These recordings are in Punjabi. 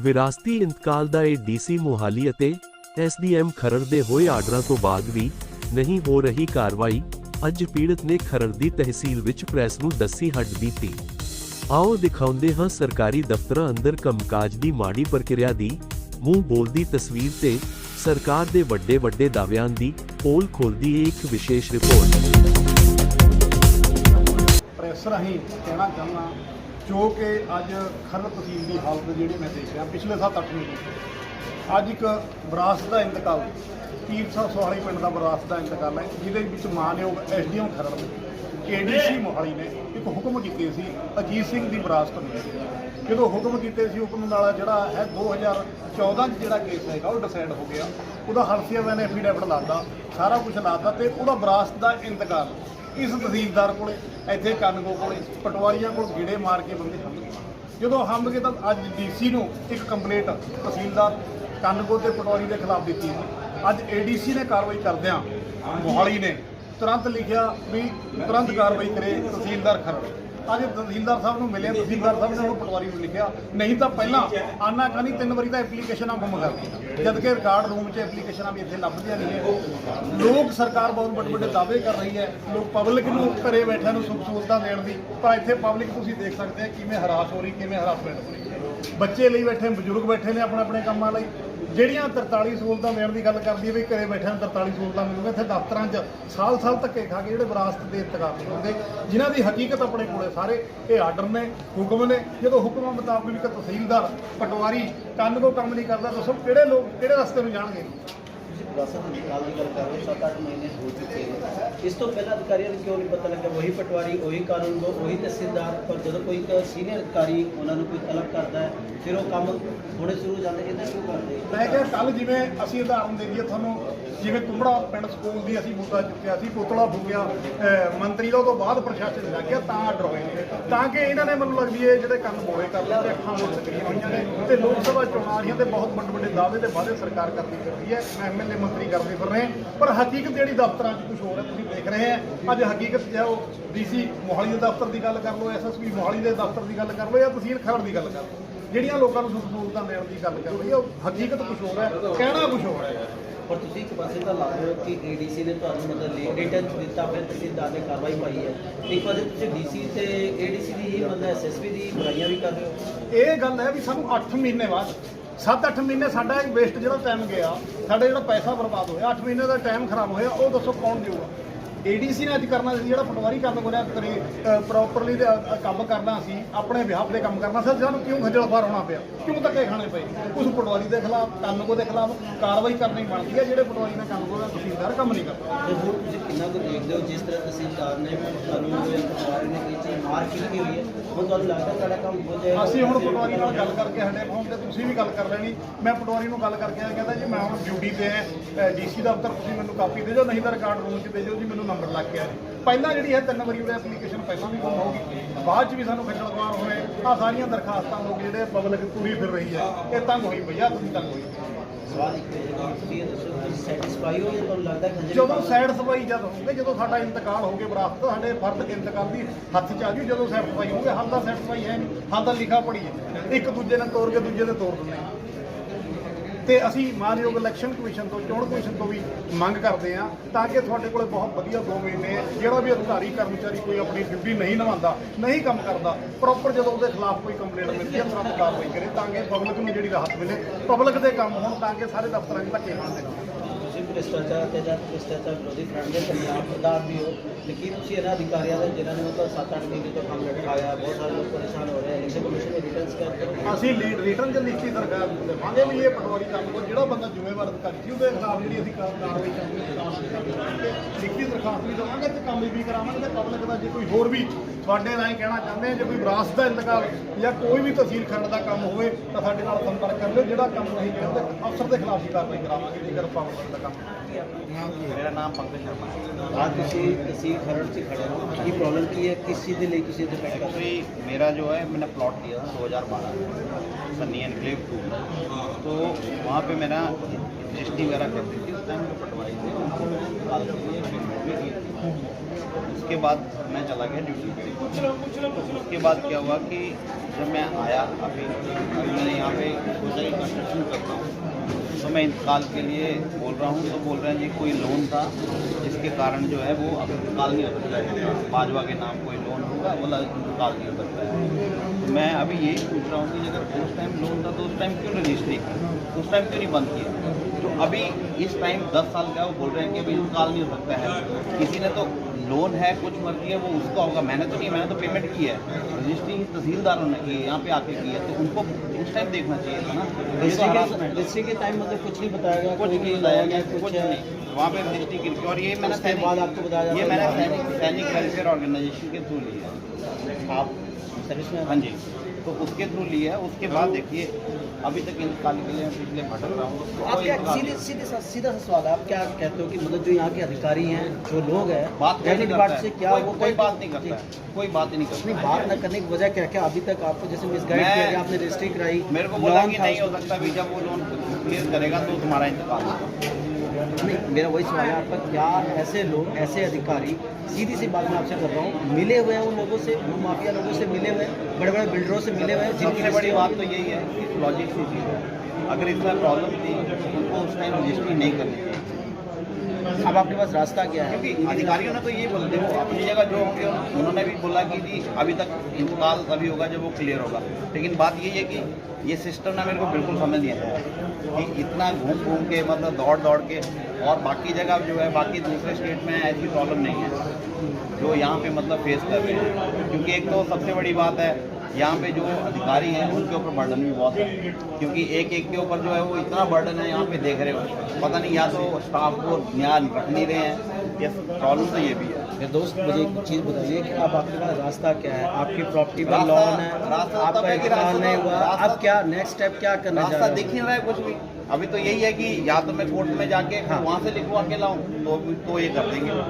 ਵਿਰਾਸਤੀ ਇੰਤਕਾਲ ਦਾ ਇਹ ਡੀਸੀ ਮੋਹਾਲੀ ਅਤੇ ਐਸਡੀਐਮ ਖਰੜ ਦੇ ਹੋਏ ਆਰਡਰਾਂ ਤੋਂ ਬਾਅਦ ਵੀ ਨਹੀਂ ਹੋ ਰਹੀ ਕਾਰਵਾਈ, ਅੱਜ ਪੀੜਤ ਨੇ ਖਰੜ ਦੀ ਤਹਿਸੀਲ ਵਿੱਚ ਪ੍ਰੈਸ ਨੂੰ ਦੱਸੀ ਹੱਡ ਬੀਤੀ। ਆਓ ਦਿਖਾਉਂਦੇ ਹਾਂ ਸਰਕਾਰੀ ਦਫ਼ਤਰਾਂ ਅੰਦਰ ਕੰਮਕਾਜ ਦੀ ਮਾੜੀ ਪ੍ਰਕਿਰਿਆ ਦੀ ਮੂੰਹ ਬੋਲਦੀ ਤਸਵੀਰ ਤੇ ਸਰਕਾਰ ਦੇ ਵੱਡੇ ਵੱਡੇ ਦਾਅਵਿਆਂ ਦੀ ਪੋਲ ਖੋਲਦੀ ਇਹ ਇੱਕ ਵਿਸ਼ੇਸ਼ ਰਿਪੋਰਟ। ਪ੍ਰੈਸ ਰਾਹੀਂ ਕਹਿਣਾ ਚਾਹੁੰਦਾ ਜੋ ਕਿ ਅੱਜ ਖਰੜ ਤਹਿਸੀਲ ਦੀ ਹਾਲਤ ਜਿਹੜੀ ਮੈਂ ਦੇਖ ਰਿਹਾ ਪਿਛਲੇ 7-8 ਮਹੀਨੇ ਅੱਜ ਇੱਕ ਵਿਰਾਸਤ ਦਾ ਇੰਤਕਾਲ ਪੀਰ ਸਾਹਿਬ ਸੋਹਾਲੀ ਪਿੰਡ ਦਾ ਵਿਰਾਸਤ ਦਾ ਇੰਤਕਾਲ ਹੈ, ਜਿਹਦੇ ਵਿੱਚ ਮਾਨਯੋਗ ਐਸਡੀਐਮ ਖਰੜ ਨੇ ਏਡੀਸੀ ਮੋਹਾਲੀ ਨੇ ਇੱਕ ਹੁਕਮ ਕੀਤੇ ਸੀ, ਅਜੀਤ ਸਿੰਘ ਦੀ ਵਿਰਾਸਤ ਨੂੰ ਜਦੋਂ ਹੁਕਮ ਕੀਤੇ ਸੀ ਹੁਕਮ ਨਾਲ ਜਿਹੜਾ ਹੈ 2014 ਚ ਜਿਹੜਾ ਕੇਸ ਹੈਗਾ, ਉਹ ਡਿਸਾਈਡ ਹੋ ਗਿਆ। ਉਹਦਾ ਹਲਫੀਆ ਨੇ ਐਫੀਡੈਵਿਟ ਲਾਤਾ ਸਾਰਾ ਕੁਝ ਲਾਤਾ ਤੇ ਉਹਦਾ ਵਿਰਾਸਤ ਦਾ ਇੰਤਕਾਲ। ਇਸ ਤਹਿਸੀਲਦਾਰ ਕੋਲੇ ਇੱਥੇ ਕੰਨਗੋ ਕੋਲੇ ਪਟਵਾਰੀਆਂ ਕੋਲ ਗੀੜੇ ਮਾਰ ਕੇ ਬੰਦੇ ਗਏ। ਜਦੋਂ ਹੰਭ ਗਏ ਤਾਂ ਅੱਜ ਡੀਸੀ ਨੂੰ ਇੱਕ ਕੰਪਲੇਂਟ ਤਹਿਸੀਲਦਾਰ ਕੰਨਗੋ ਤੇ ਪਟਵਾਰੀ ਦੇ ਖਿਲਾਫ ਦਿੱਤੀ ਸੀ ਅੱਜ ਏਡੀਸੀ ਨੇ ਕਾਰਵਾਈ ਕਰਦਿਆਂ ਮੋਹਾਲੀ ਨੇ ਤੁਰੰਤ ਲਿਖਿਆ ਵੀ ਤੁਰੰਤ ਕਾਰਵਾਈ ਕਰੇ ਤਹਿਸੀਲਦਾਰ ਖਰੜ। ਅੱਜ ਤਹਿਸੀਲਦਾਰ ਸਾਹਿਬ ਨੂੰ ਮਿਲਿਆ, ਤਹਿਸੀਲਦਾਰ ਸਾਹਿਬ ਨੇ ਉਹਨੂੰ ਪਟਵਾਰੀ ਨੂੰ ਲਿਖਿਆ। ਨਹੀਂ ਤਾਂ ਪਹਿਲਾਂ ਆਨਾ ਕਾਨੀ ਤਿੰਨ ਵਾਰੀ ਤਾਂ ਐਪਲੀਕੇਸ਼ਨਾਂ ਗੁੰਮ ਕਰਦੀ ਜਦ ਕਿ ਰਿਕਾਰਡ ਰੂਮ 'ਚ ਐਪਲੀਕੇਸ਼ਨਾਂ ਵੀ ਇੱਥੇ ਲੱਭਦੀਆਂ ਨਹੀਂ ਹੈ। ਲੋਕ ਸਰਕਾਰ ਬਹੁਤ ਵੱਡੇ ਵੱਡੇ ਦਾਅਵੇ ਕਰ ਰਹੀ ਹੈ। ਲੋਕ ਪਬਲਿਕ ਨੂੰ ਘਰੇ ਬੈਠਿਆਂ ਨੂੰ ਸੁੱਖ ਸਹੂਲਤਾਂ ਦੇਣ ਦੀ। ਪਰ ਇੱਥੇ ਪਬਲਿਕ ਤੁਸੀਂ ਦੇਖ ਸਕਦੇ ਆ ਕਿਵੇਂ ਹਰਾਸ ਹੋ ਰਹੀ, ਕਿਵੇਂ ਹਰਾਸਮੈਂਟ ਹੋ ਰਹੀ ਬੱਚੇ ਲਈ ਬੈਠੇ, ਬਜ਼ੁਰਗ ਬੈਠੇ ਨੇ ਆਪਣੇ ਆਪਣੇ ਕੰਮਾਂ ਲਈ। ਜਿਹੜੀਆਂ 43 ਸਹੂਲਤਾਂ ਦੇਣ ਦੀ ਗੱਲ ਕਰਦੀ ਹੈ ਵੀ ਘਰੇ ਬੈਠਿਆਂ ਨੂੰ 43 ਸਹੂਲਤਾਂ ਮਿਲੂਗਾ ਇੱਥੇ ਦਫ਼ਤਰਾਂ 'ਚ ਸਾਲ ਸਾਲ ਧੱਕੇ ਖਾ ਕੇ ਜਿਹੜੇ ਵਿਰਾਸਤ ਦੇ ਇੰਤਕਾਲ ਹੁੰਦੇ ਜਿਨ੍ਹਾਂ ਦੀ ਹਕੀਕਤ ਆਪਣੇ ਕੋਲੇ ਸਾਰੇ, ਇਹ ਆਰਡਰ ਨੇ, ਹੁਕਮ ਨੇ। ਜਦੋਂ ਹੁਕਮਾਂ ਮੁਤਾਬਕ ਵੀ ਇੱਕ ਤਹਿਸੀਲਦਾਰ ਪਟਵਾਰੀ ਕੰਨ ਕੋ ਕੰਮ ਨਹੀਂ ਕਰਦਾ ਦੱਸੋ ਕਿਹੜੇ ਲੋਕ, ਕਿਹੜੇ ਰਸਤੇ ਨੂੰ ਜਾਣਗੇ? ਤੁਸੀਂ ਵਿਰਾਸਤ ਨਿਕਾਲ ਦੀ ਗੱਲ ਕਰ ਰਹੇ ਹੋ 7-8 ਮਹੀਨੇ ਹੋ ਚੁੱਕੇ ਨੇ। ਇਸ ਤੋਂ ਪਹਿਲਾਂ ਅਧਿਕਾਰੀਆਂ ਨੂੰ ਕਿਉਂ ਨਹੀਂ ਪਤਾ ਲੱਗਿਆ? ਉਹੀ ਪਟਵਾਰੀ, ਉਹੀ ਕਾਨੂੰਨ, ਉਹੀ ਤਹਿਸੀਲਦਾਰ, ਪਰ ਜਦੋਂ ਕੋਈ ਸੀਨੀਅਰ ਅਧਿਕਾਰੀ ਉਹਨਾਂ ਨੂੰ ਕੋਈ ਤਲਬ ਕਰਦਾ ਹੈ, ਫਿਰ ਉਹ ਕੰਮ ਹੋਣੇ ਸ਼ੁਰੂ ਜਾਂਦੇ ਇਹਦਾ ਕਿਉਂ ਕਰਦੇ? ਮੈਂ ਕਿਹਾ ਕੱਲ ਜਿਵੇਂ ਅਸੀਂ ਉਦਾਹਰਨ ਦੇ ਦਈਏ ਤੁਹਾਨੂੰ, ਜਿਵੇਂ ਕੁੰਬੜਾ ਪਿੰਡ ਸਕੂਲ ਦੀ ਅਸੀਂ ਮੁੱਦਾ ਚੁੱਕਿਆ ਸੀ, ਪੁਤਲਾ ਫੂਕਿਆ ਮੰਤਰੀ ਦਾ ਉਹ ਤੋਂ ਬਾਅਦ ਪ੍ਰਸ਼ਾਸਨ ਲੱਗ ਗਿਆ, ਤਾਂ ਆਰਡਰ ਹੋਏ ਨੇ ਤਾਂ ਕਿ ਇਹਨਾਂ ਨੇ ਮੈਨੂੰ ਲੱਗਦੀ ਹੈ, ਜਿਹੜੇ ਕੰਮ ਬੋਲੇ ਕਰ ਲਏ ਤੇ ਅੱਖਾਂ ਮੁੱਦ ਕਰੀਆਂ ਹੋਈਆਂ ਨੇ, ਤੇ ਲੋਕ ਸਭਾ ਚੋਣਾਂ ਆ ਰਹੀਆਂ ਤੇ ਬਹੁਤ ਵੱਡੇ ਵੱਡੇ ਦਾਅਵੇ ਤੇ ਵਾਅਦੇ ਸਰਕਾਰ ਕਰਦੀ ਫਿਰ ਰਹੀ ਹੈ। ਐਮਐਲਏ ਮੰਤਰੀ ਕਰਦੇ ਫਿਰ ਰਹੇ ਪਰ ਹਕੀਕਤ ਜਿਹੜੀ ਦਫ਼ਤਰਾਂ 'ਚ ਕੁਝ ਹੋਰ ਹੈ ਤੁਸੀਂ ਦੇਖ ਰਹੇ ਹੈ। ਅੱਜ ਹਕੀਕਤ ਜੋ ਡੀਸੀ ਮੋਹਾਲੀ ਦੇ ਦਫ਼ਤਰ ਦੀ ਗੱਲ ਕਰ ਲਓ ਐਸਐਸਪੀ ਮੋਹਾਲੀ ਦੇ ਦਫ਼ਤਰ ਦੀ ਗੱਲ ਕਰ ਲਓ ਜਾਂ ਤਹਿਸੀਲ ਖਰੜ ਦੀ ਗੱਲ ਕਰ ਲਓ। ਜਿਹੜੀਆਂ ਲੋਕਾਂ ਨੂੰ ਸੁੱਖ ਸਹੂਲਤਾਂ ਦੇਣ ਦੀ ਗੱਲ ਕਰ ਰਹੀ ਹੈ ਉਹ ਹਕੀਕਤ ਕੁਝ ਹੋਰ ਹੈ ਕਹਿਣਾ ਕੁਝ ਹੋਰ ਹੈ। ਪਰ ਤੁਸੀਂ ਇੱਕ ਪਾਸੇ ਤਾਂ ਲਾ ਰਹੇ ਹੋ ਕਿ ਏਡੀਸੀ ਨੇ ਤੁਹਾਨੂੰ ਮਤਲਬ ਲੇ ਰਿਟਰਨ ਦਿੱਤਾ ਫਿਰ ਤਹਿਸੀਲਦਾਰ ਨੇ ਕਾਰਵਾਈ ਪਾਈ ਹੈ। ਇੱਕ ਪਾਸੇ ਤੁਸੀਂ ਡੀਸੀ ਤੇ ਏਡੀਸੀ ਦੀ ਹੀ ਮਤਲਬ ਐਸਐਸਪੀ ਦੀ ਬੁਰਾਈਆਂ ਵੀ ਕਰ ਰਹੇ ਹੋ? ਇਹ ਗੱਲ ਹੈ ਵੀ ਸਾਨੂੰ 8 ਮਹੀਨੇ ਬਾਅਦ 7-8 ਮਹੀਨੇ ਸਾਡਾ ਇੱਕ ਵੇਸਟ ਜਿਹੜਾ ਟਾਈਮ ਗਿਆ ਸਾਡਾ ਜਿਹੜਾ ਪੈਸਾ ਬਰਬਾਦ ਹੋਇਆ 8 ਮਹੀਨੇ ਦਾ ਟਾਈਮ ਖਰਾਬ ਹੋਇਆ, ਉਹ ਦੱਸੋ ਕੌਣ ਦੇਊਗਾ? ਏਡੀਸੀ ਨੇ ਅੱਜ ਕਰਨਾ ਸੀ ਜਿਹੜਾ ਪਟਵਾਰੀ ਕੰਮ ਕੋਲਿਆ ਕਰੀ ਪ੍ਰੋਪਰਲੀ ਕੰਮ ਕਰਨਾ ਸੀ ਆਪਣੇ ਵਿਆਹ ਦੇ ਕੰਮ ਕਰਨਾ ਸੀ ਸਾਨੂੰ ਕਿਉਂ ਖੱਜਲ ਖੁਆਰ ਹੋਣਾ ਪਿਆ? ਕਿਉਂ ਧੱਕੇ ਖਾਣੇ ਪਏ? ਉਸ ਪਟਵਾਰੀ ਦੇ ਖਿਲਾਫ ਕੰਨਗੋ ਦੇ ਖਿਲਾਫ ਕਾਰਵਾਈ ਕਰਨੀ ਬਣਦੀ ਹੈ ਜਿਹੜੇ ਪਟਵਾਰੀ ਨੇ ਕੰਨਗੋ ਦਾ ਤਹਿਸੀਲਦਾਰ ਕੰਮ ਨਹੀਂ ਕਰਦਾ ਤੇ ਹੁਣ ਤੁਸੀਂ ਕਿੰਨਾ ਕੁ ਦੇਖਦੇ ਹੋ ਜਿਸ ਤਰ੍ਹਾਂ ਤਹਿਸੀਲਦਾਰ ਨੇ ਤੁਹਾਨੂੰ ਜਾਂ ਪਟਵਾਰੀ ਨੇ ਚੀਜ਼ ਮਾਰ ਕੀਤੀ ਹੋਈ ਹੈ? ਹੁਣ ਤੁਹਾਨੂੰ ਲੱਗਦਾ ਤੁਹਾਡਾ ਕੰਮ ਹੋ ਜਾਏਗਾ? ਅਸੀਂ ਹੁਣ ਪਟਵਾਰੀ ਨਾਲ ਗੱਲ ਕਰਕੇ ਹਟੇ ਫੋਨ ਤੇ ਤੁਸੀਂ ਵੀ ਗੱਲ ਕਰ ਲੈਣੀ। ਮੈਂ ਪਟਵਾਰੀ ਨੂੰ ਗੱਲ ਕਰਕੇ ਕਹਿੰਦਾ ਜੀ ਮੈਂ ਹੁਣ ਡਿਊਟੀ ਤੇ ਹਾਂ ਡੀਸੀ ਦਫ਼ਤਰ ਤੁਸੀਂ ਮੈਨੂੰ ਕਾਪੀ ਦੇ ਦਿਓ ਨਹੀਂ ਤਾਂ ਰਿਕਾਰਡ ਰੂਮ 'ਚ ਦੇ ਦਿਓ ਜੀ ਮੈਨੂੰ ਨੰਬਰ ਲੱਗ ਗਿਆ। ਪਹਿਲਾਂ ਜਿਹੜੀ ਹੈ ਤਿੰਨ ਵਾਰੀ ਉਹਦੇ ਐਪਲੀਕੇਸ਼ਨ ਪਹਿਲਾਂ ਵੀ ਗੁੰਮ ਹੋ ਗਈ। ਬਾਅਦ 'ਚ ਵੀ ਸਾਨੂੰ ਖੱਜਲ ਖੁਆਰ ਹੋਏ। ਆ ਸਾਰੀਆਂ ਦਰਖਾਸਤਾਂ ਲੋਕ ਜਿਹੜੇ ਪਬਲਿਕ ਤੁਰੀ ਫਿਰ ਰਹੀ ਹੈ। ਇਹ ਤੰਗ ਹੋਈ ਪਈ ਆ ਤੁਸੀਂ ਤੰਗ ਹੋਈ। ਜਦੋਂ ਸਾਈਡ ਸਫ਼ਾਈ ਜਦ ਹੋਊਗੇ ਜਦੋਂ ਸਾਡਾ ਇੰਤਕਾਲ ਹੋ ਗਿਆ ਵਿਰਾਸਤ ਸਾਡੇ ਫਰਦ ਇੰਤਕਾਲ ਦੀ ਹੱਥ ਚ ਆ ਜੂ ਜਦੋਂ ਸਾਈਡ ਸਫ਼ਾਈ ਹੋਊਗੇ ਹਾਲ ਸਾਈਡ ਸਫ਼ਾਈ ਹੈ ਨਹੀਂ ਹਾਲ ਤਾਂ ਲਿਖਾ ਪੜੀ ਹੈ ਇੱਕ ਦੂਜੇ ਨਾਲ ਤੋੜ ਕੇ ਦੂਜੇ ਦੇ ਤੋੜ ਦਿੰਦੇ ਤੇ ਅਸੀਂ ਮਾਨਯੋਗ ਇਲੈਕਸ਼ਨ ਕਮਿਸ਼ਨ ਤੋਂ, ਚੋਣ ਕਮਿਸ਼ਨ ਤੋਂ ਵੀ ਮੰਗ ਕਰਦੇ ਹਾਂ ਤਾਂ ਕਿ ਤੁਹਾਡੇ ਕੋਲੇ ਬਹੁਤ ਵਧੀਆ ਦੋ ਮਹੀਨੇ, ਜਿਹੜਾ ਵੀ ਅਧਿਕਾਰੀ, ਕਰਮਚਾਰੀ ਕੋਈ ਆਪਣੀ ਡਿਊਟੀ ਨਹੀਂ ਨਿਭਾਉਂਦਾ, ਨਹੀਂ ਕੰਮ ਕਰਦਾ ਪ੍ਰੋਪਰ ਜਦੋਂ ਉਹਦੇ ਖਿਲਾਫ ਕੋਈ ਕੰਪਲੇਂਟ ਮਿਲਦੀ ਹੈ, ਤੁਰੰਤ ਕਾਰਵਾਈ ਕਰੇ ਤਾਂ ਕਿ ਪਬਲਿਕ ਨੂੰ ਜਿਹੜੀ ਰਾਹਤ ਮਿਲੇ ਪਬਲਿਕ ਦੇ ਕੰਮ ਹੋਣ ਤਾਂ ਕਿ ਸਾਰੇ ਦਫ਼ਤਰਾਂ 'ਚ ਧੱਕੇ ਨਾ ਦੇਣ ਭ੍ਰਿਸ਼ਟਾਚਾਰ ਤੇ ਜਾਂ ਭ੍ਰਿਸ਼ਟਾਚਾਰ ਵਿਰੋਧੀ ਫਰੰਟ ਦੇ ਪੰਜਾਬ ਪ੍ਰਧਾਨ ਵੀ ਹੋ ਲੇਕਿਨ ਤੁਸੀਂ ਇਹਨਾਂ ਅਧਿਕਾਰੀਆਂ ਦੇ, ਜਿਨ੍ਹਾਂ ਨੇ ਮਤਲਬ 7-8 ਮਹੀਨੇ ਤੋਂ ਕੰਮ ਲਟਕਾਇਆ ਬਹੁਤ ਸਾਰੇ ਲੋਕ ਪਰੇਸ਼ਾਨ ਹੋ ਰਹੇ ਹਨ ਇਸੇ ਕਮਿਸ਼ਨ ਦੇ ਰਿਟਰਨਸ ਕਰ। ਅਸੀਂ ਲੀਡ ਰਿਟਰਨ ਚ ਲਿਖਤੀ ਸਰਕਾਰ ਨੂੰ ਦੇਵਾਂਗੇ ਵੀ ਇਹ ਪਟਵਾਰੀ ਕੰਮ ਕੋ ਜਿਹੜਾ ਬੰਦਾ ਜ਼ਿੰਮੇਵਾਰ ਅਧਿਕਾਰੀ ਸੀ, ਉਹਦੇ ਖਿਲਾਫ ਜਿਹੜੀ ਅਸੀਂ ਕਾਰ- ਕਾਰਵਾਈ ਕਰਾਂਗੇ ਲਿਖਤੀ ਦਰਖਾਸਤ ਵੀ ਦੇਵਾਂਗੇ ਤੇ ਕੰਮ ਵੀ ਕਰਾਵਾਂਗੇ ਤੇ ਪਬਲਿਕ ਦਾ ਜੇ ਕੋਈ ਹੋਰ ਵੀ ਤੁਹਾਡੇ ਰਾਹੀਂ ਕਹਿਣਾ ਚਾਹੁੰਦੇ ਹਾਂ ਜੇ ਕੋਈ ਵਿਰਾਸਤ ਦਾ ਇੰਤਕਾਲ ਜਾਂ ਕੋਈ ਵੀ ਤਹਿਸੀਲ ਖੰਡ ਦਾ ਕੰਮ ਹੋਵੇ ਤਾਂ ਸਾਡੇ ਨਾਲ ਸੰਪਰਕ ਕਰ ਲਿਓ। ਜਿਹੜਾ ਕੰਮ ਨਹੀਂ ਜਿਹੜਾ ਉਹਦੇ ਅਫਸਰ ਦੇ ਖਿਲਾਫ ਹੀ ਕਾਰਵਾਈ ਕਰਾਵਾਂਗੇ ਜੇਕਰ ਪਾਵਰ ਕੰਮ ਮੇਰਾ ਨਾਮ ਪੰਕਜ ਸ਼ਰਮਾ ਅੱਜ ਤੁਸੀਂ ਤਹਿਸੀਲ ਖਰੜ 'ਚ ਖੜੇ ਹੋ। ਕੀ ਪ੍ਰੋਬਲਮ ਕੀ ਹੈ? ਕਿਸੇ ਦੇ ਲਈ ਤੁਸੀਂ ਇੱਥੇ ਬੈਠੇ ਹੋ? मेरा जो है, मैंने प्लॉट लिया था 2012 में, सन्नी एनक्लेव टू तो वहाँ पे मेरा रजिस्ट्री वगैरह करती थी, उस टाइम पटवाई थी, उनको उसके बाद मैं चला गया ड्यूटी पे। उसके बाद क्या हुआ कि जब मैं आया, अभी अभी मैंने यहाँ पे सोचा कि कंस्ट्रक्शन करता हूँ। तो मैं इंतकाल के लिए बोल रहा हूँ तो बोल रहे हैं जी कोई लोन था, जिसके कारण जो है वो अब इंतकाल नहीं हो बाजवा के नाम कोई होगा बोला निकाल हो सकता है। तो मैं अभी यही पूछ रहा हूँ कि अगर उस टाइम लोन था तो उस टाइम क्यों रजिस्ट्री की उस टाइम क्यों नहीं बंद किया? तो अभी इस टाइम 10 साल का वो बोल रहे हैं कि अभी निकाल नहीं हो सकता है। किसी ने तो लोन है कुछ मर्ज़ी है वो उसका होगा। मैंने तो नहीं मैंने तो पेमेंट की है। रजिस्ट्री तहसीलदारों ने की है यहाँ पे आके की है। तो उनको उस टाइम देखना चाहिए था ना। रजिस्ट्री के टाइम मतलब कुछ नहीं बताया गया कुछ नहीं बताया गया कुछ नहीं। वहाँ पे रजिस्ट्री की और ये मैंने उसके बाद आपको बताया ये मैंने सैनिक सैनिक वेलफेयर ऑर्गेनाइजेशन के थ्रू लिया आप सर्विस में हाँ जी। तो उसके थ्रू लिया है। उसके बाद देखिए अभी तक इंतकाल के लिए पिछले भटक रहा हूँ। तो आप क्या सीधे सीधे सा सीधा सा सवाल है आप क्या कहते हो कि मतलब जो यहाँ के अधिकारी हैं जो लोग हैं बात नहीं से क्या वो कोई बात नहीं करता कोई बात नहीं करता बात न करने की वजह क्या क्या अभी तक आपको जैसे मिसगाइड किया गया आपने रजिस्ट्री कराई मेरे को बोला कि नहीं हो सकता अभी जब वो लोन क्लियर करेगा तो तुम्हारा इंतकाल होगा। नहीं मेरा वही सवाल है आपका क्या ऐसे लोग ऐसे अधिकारी सीधी सी बात मैं आपसे कर रहा हूँ मिले हुए हैं उन लोगों से भू माफिया लोगों से मिले हुए हैं? बड़े बड़े बिल्डरों से मिले हुए हैं जिनकी सबसे बड़ी रजिस्ट्री बात तो यही है कि लॉजिक सी चीज़ है अगर इसमें प्रॉब्लम थी तो उनको उस टाइम रजिस्ट्री नहीं करनी चाहिए अब आपके पास रास्ता क्या है? क्योंकि अधिकारियों ने तो ये बोला, देखो, अपनी जगह जो होंगे, उन्होंने भी बोला कि जी, अभी तक इंतकाल तभी होगा जब वो क्लियर होगा। लेकिन बात ये है कि ये सिस्टम ना मेरे को बिल्कुल समझ नहीं आया कि इतना घूम घूम के मतलब दौड़ दौड़ के, और बाकी जगह जो है, बाकी दूसरे स्टेट में ऐसी प्रॉब्लम नहीं है, जो यहाँ पे मतलब फेस कर रहे हैं। क्योंकि एक तो सबसे बड़ी बात है यहाँ पे जो अधिकारी हैं उनके ऊपर बर्डन भी बहुत है क्योंकि एक एक के ऊपर जो है वो इतना बर्डन है यहाँ पे देख रहे हो पता नहीं या तो स्टाफ को न्याय रख नहीं रहे हैं या प्रॉब्लम तो ये भी है मेरे दोस्त मुझे एक चीज़ बताइए कि अब आपके पास रास्ता क्या है आपकी प्रॉपर्टी पर रास्ता- लोन है रास्ता तब आपका है कि इंतकाल रास्ता नहीं तो- हुआ रास्ता- अब क्या नेक्स्ट स्टेप क्या करना चाह रास्ता रहे दिख हो नहीं रहा है कुछ भी अभी तो यही है कि या तो मैं कोर्ट में जाके हाँ। वहाँ से लिखवा के लाऊं तो तो ये कर देंगे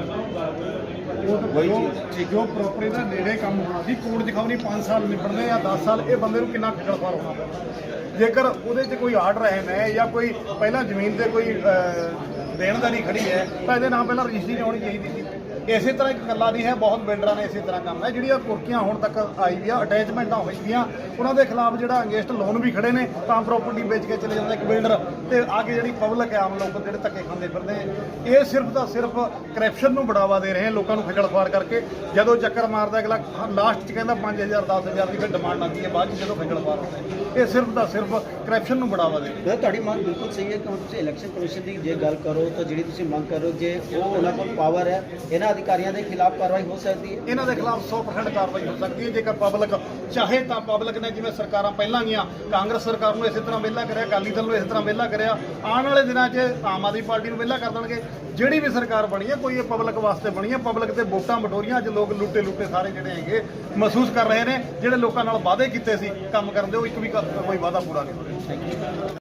ਵਹੀ ਚੀਜ਼ ਜੋ ਪ੍ਰੋਪਰਟੀ ਦਾ ਨੇੜੇ ਕੰਮ ਹੋਣਾ ਸੀ ਕੋਰਟ ਦਿਖਾਉਣੀ 5 ਸਾਲ ਨਿਬੜਨੇ ਜਾਂ 10 ਸਾਲ ਇਹ ਬੰਦੇ ਨੂੰ ਕਿੰਨਾ ਖੜਫਾਰ ਹੋਣਾ ਪੈਂਦਾ ਜੇਕਰ ਉਹਦੇ 'ਚ ਕੋਈ ਆਰਡਰ ਹੈ ਨਾ ਜਾਂ ਕੋਈ ਪਹਿਲਾਂ ਜ਼ਮੀਨ ਤੇ ਕੋਈ ਅਹ, ਦੇਣਦਾਰੀ ਖੜੀ ਹੈ, ਤਾਂ ਇਹਦੇ ਨਾਲ ਪਹਿਲਾਂ ਰਜਿਸਟਰੀ ਨਹੀਂ ਹੋਣੀ ਚਾਹੀਦੀ ਸੀ ਇਸੇ ਤਰ੍ਹਾਂ ਇੱਕ ਗੱਲਾਂ ਨਹੀਂ ਹੈ, ਬਹੁਤ ਬਿਲਡਰਾਂ ਨੇ ਇਸੇ ਤਰ੍ਹਾਂ ਕੰਮ ਹੈ। ਜਿਹੜੀਆਂ ਕੁਰਕੀਆਂ ਹੁਣ ਤੱਕ ਆਈ ਵੀ ਆ ਅਟੈਚਮੈਂਟਾਂ ਹੋਈਆਂ ਉਹਨਾਂ ਦੇ ਖਿਲਾਫ ਜਿਹੜਾ ਅੰਗੇਸਟ ਲੋਨ ਵੀ ਖੜੇ ਨੇ, ਤਾਂ ਪ੍ਰਾਪਰਟੀ ਵੇਚ ਕੇ ਚਲੇ ਜਾਂਦਾ ਇੱਕ ਬਿਲਡਰ ਤੇ ਆ ਕੇ ਜਿਹੜੀ ਪਬਲਿਕ ਹੈ, ਆਮ ਲੋਕ ਜਿਹੜੇ ਧੱਕੇ ਖਾਂਦੇ ਫਿਰਦੇ ਨੇ। ਇਹ ਸਿਰਫ ਤਾਂ ਸਿਰਫ ਕਰਪਸ਼ਨ ਨੂੰ ਬੜਾਵਾ ਦੇ ਰਹੇ ਲੋਕਾਂ ਨੂੰ ਖੱਜਲ ਖੁਆਰ ਕਰਕੇ। ਜਦੋਂ ਚੱਕਰ ਮਾਰਦਾ ਅਗਲਾ ਲਾਸਟ 'ਚ ਕਹਿੰਦਾ 5000 10000 ਦੀ ਫਿਰ ਡਿਮਾਂਡ ਆਉਂਦੀ ਹੈ, ਬਾਅਦ 'ਚ ਜਦੋਂ ਖੱਜਲ ਖੁਆਰ ਹੁੰਦੇ ਇਹ ਸਿਰਫ ਤਾਂ ਸਿਰਫ ਕਰਪਸ਼ਨ ਨੂੰ ਬੜਾਵਾ ਦੇ ਮੈਂ ਤੁਹਾਡੀ ਮੰਗ ਬਿਲਕੁਲ ਸਹੀ ਹੈ ਕਿ ਹੁਣ ਤੁਸੀਂ ਇਲੈਕਸ਼ਨ ਕਮਿਸ਼ਨ ਦੀ ਜੇ ਗੱਲ ਕਰੋ ਤਾਂ ਜਿਹੜੀ ਤੁਸੀਂ ਮੰਗ ਕਰ ਰਹੇ ਹੋ ਜੇ ਉਹ ਉਹਨਾਂ ਕੋਲ ਪਾਵਰ ਹੈ ਇਹਨਾਂ ਅਧਿਕਾਰੀਆਂ ਦੇ ਖਿਲਾਫ ਕਾਰਵਾਈ ਹੋ ਸਕਦੀ ਹੈ? ਇਹਨਾਂ ਦੇ ਖਿਲਾਫ 100% ਕਾਰਵਾਈ ਹੋ ਸਕਦੀ ਹੈ। ਜੇਕਰ ਪਬਲਿਕ ਚਾਹੇ ਤਾਂ ਪਬਲਿਕ ਨੇ ਜਿਵੇਂ ਸਰਕਾਰਾਂ ਪਹਿਲਾਂ ਗਈਆਂ ਕਾਂਗਰਸ ਸਰਕਾਰ ਨੂੰ ਇਸੇ ਤਰ੍ਹਾਂ ਵਿਹਲਾ ਕਰਿਆ ਅਕਾਲੀ ਦਲ ਨੂੰ ਇਸੇ ਤਰ੍ਹਾਂ ਵਿਹਲਾ ਕਰਿਆ ਆਉਣ ਵਾਲੇ ਦਿਨਾਂ 'ਚ ਆਮ ਆਦਮੀ ਪਾਰਟੀ ਨੂੰ ਵਿਹਲਾ ਕਰ ਦੇਣਗੇ। ਜਿਹੜੀ ਵੀ ਸਰਕਾਰ ਬਣੀ ਹੈ ਕੋਈ ਇਹ ਪਬਲਿਕ ਵਾਸਤੇ ਬਣੀ ਹੈ। ਪਬਲਿਕ ਤੇ ਵੋਟਾਂ ਬਟੋਰੀਆਂ ਅੱਜ ਲੋਕ ਲੁੱਟੇ ਲੁੱਟੇ ਸਾਰੇ ਜਿਹੜੇ ਹੈਗੇ ਮਹਿਸੂਸ ਕਰ ਰਹੇ ਨੇ। ਜਿਹੜੇ ਲੋਕਾਂ ਨਾਲ ਵਾਅਦੇ ਕੀਤੇ ਸੀ ਕੰਮ ਕਰਨ ਦੇ ਉਹ ਇੱਕ ਵੀ ਕੋਈ ਵਾਅਦਾ ਪੂਰਾ ਨਹੀਂ ਹੋ ਰਿਹਾ